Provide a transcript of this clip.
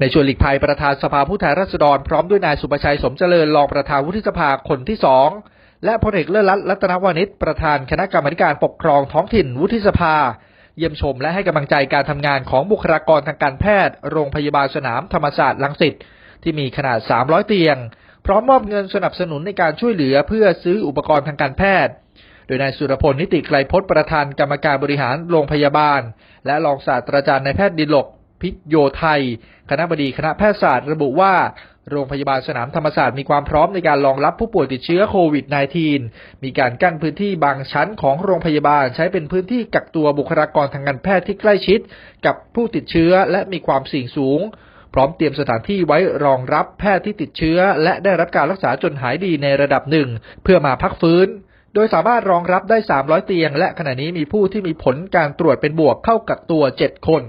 ในชวนหลีกภัยประธานสภาผู้แทนราษฎรพร้อมด้วยนายสุประชัยสมเจริญรองประธานวุฒิสภาคนที่สองและพลเอกเลิศรัตน์รัตนวานิชประธานคณะกรรมการปกครองท้องถิ่นวุฒิสภา เยี่ยมชมและให้กำลังใจการทำงานของบุคลากรทางการแพทย์ โรงพยาบาลสนามธรรมศาสตร์ลังสิตที่มีขนาด 300 เตียง พร้อมมอบเงินสนับสนุนในการช่วยเหลือเพื่อซื้ออุปกรณ์ทางการแพทย์ โดยนายสุรพลนิติไกรพจน์ประธานกรรมการบริหารโรงพยาบาล และรองศาสตราจารย์นายแพทย์ดิลก พิโยไทย คณะบดีคณะแพทยศาสตร์ระบุว่าโรงพยาบาลสนามธรรมศาสตร์มีความพร้อมในการรองรับผู้ป่วยติดเชื้อโควิด -19 มีการกั้นพื้นที่บางชั้นของโรงพยาบาลใช้เป็นพื้นที่กักตัวบุคลากรทางการแพทย์ที่ใกล้ชิด กับผู้ติดเชื้อและมีความเสี่ยงสูง พร้อมเตรียมสถานที่ไว้รองรับแพทย์ที่ติดเชื้อ และได้รับการรักษาจนหายดีในระดับหนึ่ง เพื่อมาพักฟื้นโดยสามารถรองรับได้ 300 เตียง และขณะนี้มีผู้ที่มีผลการตรวจเป็นบวกเข้ากักตัว 7 คน